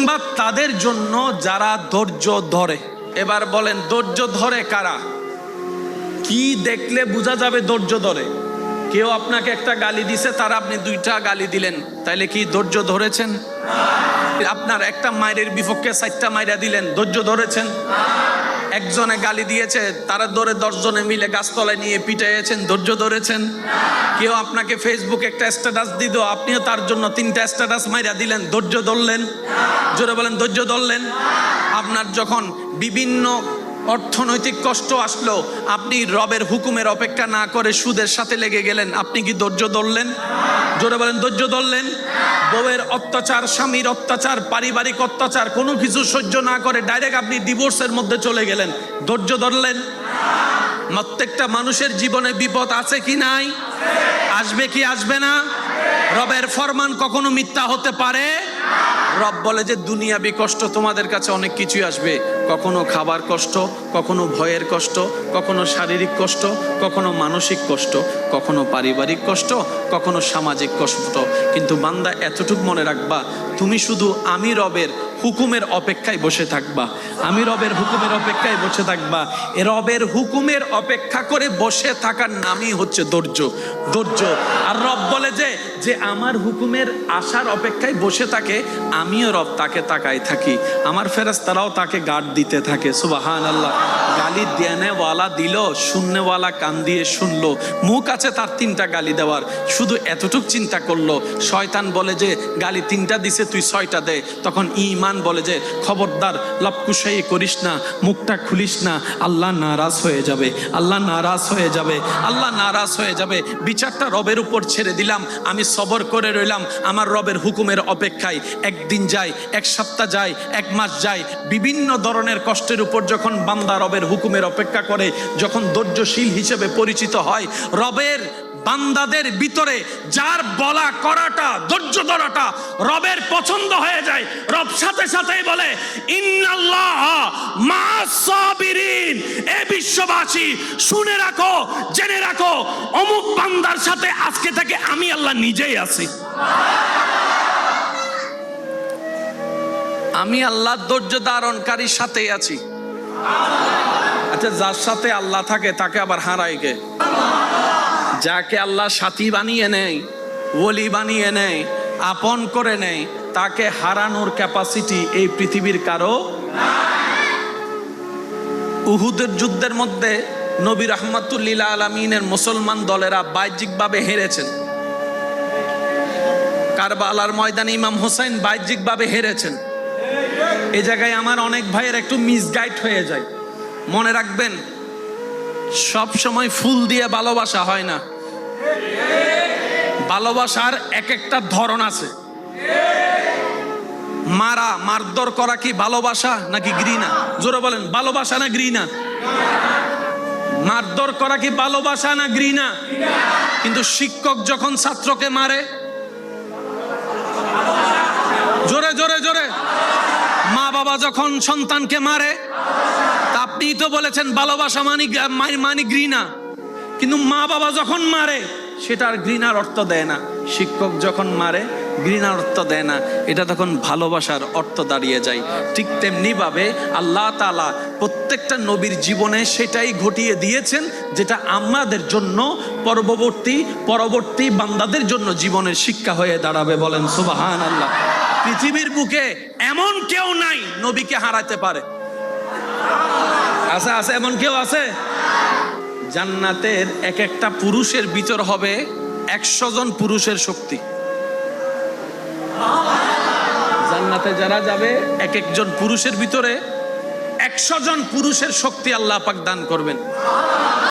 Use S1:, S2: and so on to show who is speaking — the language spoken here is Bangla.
S1: সংবাদ তাদের জন্য যারা ধৈর্য ধরে। এবার বলেন, ধৈর্য ধরে কারা? কি দেখলে বোঝা যাবে ধৈর্য ধরে? কেউ আপনাকে একটা গালি দিছে, তারা আপনি দুইটা গালি দিলেন। তাইলে কি ধৈর্য ধরেছেন? আপনার একটা মায়ের বিপক্ষে চারটা মাইরা দিলেন। ধৈর্য ধরেছেন? একজনে গালি দিয়েছে, তারা ধরে দশজনে মিলে গাছতলায় নিয়ে পিটাইয়েছেন, ধৈর্য ধরেছেন। কেউ আপনাকে ফেসবুকে একটা স্ট্যাটাস দিত, আপনিও তার জন্য তিনটা স্ট্যাটাস মাইরা দিলেন, ধৈর্য ধরলেন। জোরে বলেন, ধৈর্য ধরলেন। আপনার যখন বিভিন্ন অর্থনৈতিক কষ্ট আসলো, আপনি রবের হুকুমের অপেক্ষা না করে সুদের সাথে লেগে গেলেন, আপনি কি ধৈর্য ধরলেন? জোরে বলেন, ধৈর্য ধরলেন। বউয়ের অত্যাচার, স্বামীর অত্যাচার, পারিবারিক অত্যাচার, কোনো কিছু সহ্য না করে ডাইরেক্ট আপনি ডিভোর্সের মধ্যে চলে গেলেন। ধৈর্য ধরলেন? প্রত্যেকটা মানুষের জীবনে বিপদ আছে কি নাই? আসবে কি আসবে না? রবের ফরমান কখনো মিথ্যা হতে পারে? রব বলে যে, দুনিয়াবি কষ্ট তোমাদের কাছে অনেক কিছুই আসবে। কখনো খাবার কষ্ট, কখনো ভয়ের কষ্ট, কখনো শারীরিক কষ্ট, কখনো মানসিক কষ্ট, কখনো পারিবারিক কষ্ট, কখনো সামাজিক কষ্ট। কিন্তু বান্দা, এতটুক মনে রাখবা, তুমি শুধু আমি রবের হুকুমের অপেক্ষায় বসে থাকবা। আমি রবের হুকুমের অপেক্ষায় বসে থাকবা। এ রবের হুকুমের অপেক্ষা করে বসে থাকার নামই হচ্ছে ধৈর্য। ধৈর্য। আর রব বলে যে যে আমার হুকুমের আশার অপেক্ষায় বসে থাকে, আমিও রব তাকে তাকাই থাকি। আমার ফেরেস্তারাও তাকে গার্ড দিতে থাকে। সুবাহান আল্লাহ গালি দেনেওয়ালা দিল শূন্যওয়ালা কান দিয়ে শুনলো। মুখ আছে তার তিনটা গালি দেওয়ার। শুধু এতটুক চিন্তা করল। শয়তান বলে যে, গালি তিনটা দিছে, তুই ছয়টা দে। তখন ইমান বলে যে, খবরদার, লপকুশাই করিস না, মুখটা খুলিস না, আল্লাহ নারাজ হয়ে যাবে, আল্লাহ নারাজ হয়ে যাবে, আল্লাহ নারাজ হয়ে যাবে। বিচারটা রবের উপর ছেড়ে দিলাম, আমি সবর করে রইলাম, আমার রবের হুকুমের অপেক্ষায়। একদিন যায়, এক সপ্তাহ যায়, এক মাস যায়, বিভিন্ন ধরনের কষ্টের উপর যখন বান্দা রবের হুকুমের অপেক্ষা করে, যখন ধৈর্যশীল হিসেবে পরিচিত হয়, রবের বান্দাদের ভিতরে যার বলা করাটা, ধৈর্য ধরাটা রবের পছন্দ হয়ে যায়। রব সাথে সাথেই বলে মা এ বিশ্ববাসী, শুনে রাখো, জেনে রাখো, অমুক বান্দার সাথে আজকে থেকে আমি আল্লাহ নিজেই আছি। আমি আল্লাহ ধৈর্য ধারণকারীর সাথেই আছি। আচ্ছা যার সাথে আল্লাহ থাকে, তাকে আবার হারাই গে যাকে আল্লাহ সাথী বানিয়ে নেয় ওলি বানিয়ে নেয় আপন করে নেয় তাকে হারানোর ক্যাপাসিটি এই পৃথিবীর কারও উহুদের যুদ্ধের মধ্যে নবী রহমতুল্লিলা আলমিনের মুসলমান দলেরা বাহ্যিকভাবে হেরেছেন। কারবালার ময়দানে ইমাম হোসেন বাহ্যিকভাবে হেরেছেন। এ জায়গায় আমার অনেক ভাইয়ের একটু মিসগাইড হয়ে যায়। মনে রাখবেন সব সময় ফুল দিয়ে ভালোবাসা হয় না। ভালোবাসার এক একটা ধরন আছে। মারা, মারধর করা কি ভালোবাসা নাকি ঘৃণা? জোরে বলেন, ভালোবাসা না ঘৃণা? মারধর করা কি ভালোবাসা না ঘৃণা? কিন্তু শিক্ষক যখন ছাত্রকে মারে, জোরে জোরে জোরে, মা বাবা যখন সন্তানকে মারে, তা আপনি তো বলেছেন, ভালোবাসা মানি মানি ঘৃণা। কিন্তু মা বাবা যখন মারে সেটা আর ঘৃণার অর্থ দেয় না। শিক্ষক যখন মারে, ঘৃণার অর্থ দেয় না। এটা তখন ভালোবাসার অর্থ দাঁড়িয়ে যায়। ঠিক তেমনি ভাবে আল্লাহ তালা প্রত্যেকটা নবীর জীবনে সেটাই ঘটিয়ে দিয়েছেন, যেটা আমাদের জন্য পরবর্তী পরবর্তী বান্দাদের জন্য জীবনের শিক্ষা হয়ে দাঁড়াবে বলেন সুবাহান আল্লাহ পৃথিবীর বুকে এমন কেউ নাই নবীকে হারাতে পারে। আছে আছে, এমন কেউ আছে? জান্নাতের এক একটা পুরুষের বিচর হবে একশো জন পুরুষের শক্তি। জান্নাতে যারা যাবে, এক একজন পুরুষের ভিতরে একশো জন পুরুষের শক্তি আল্লাহ পাক দান করবেন।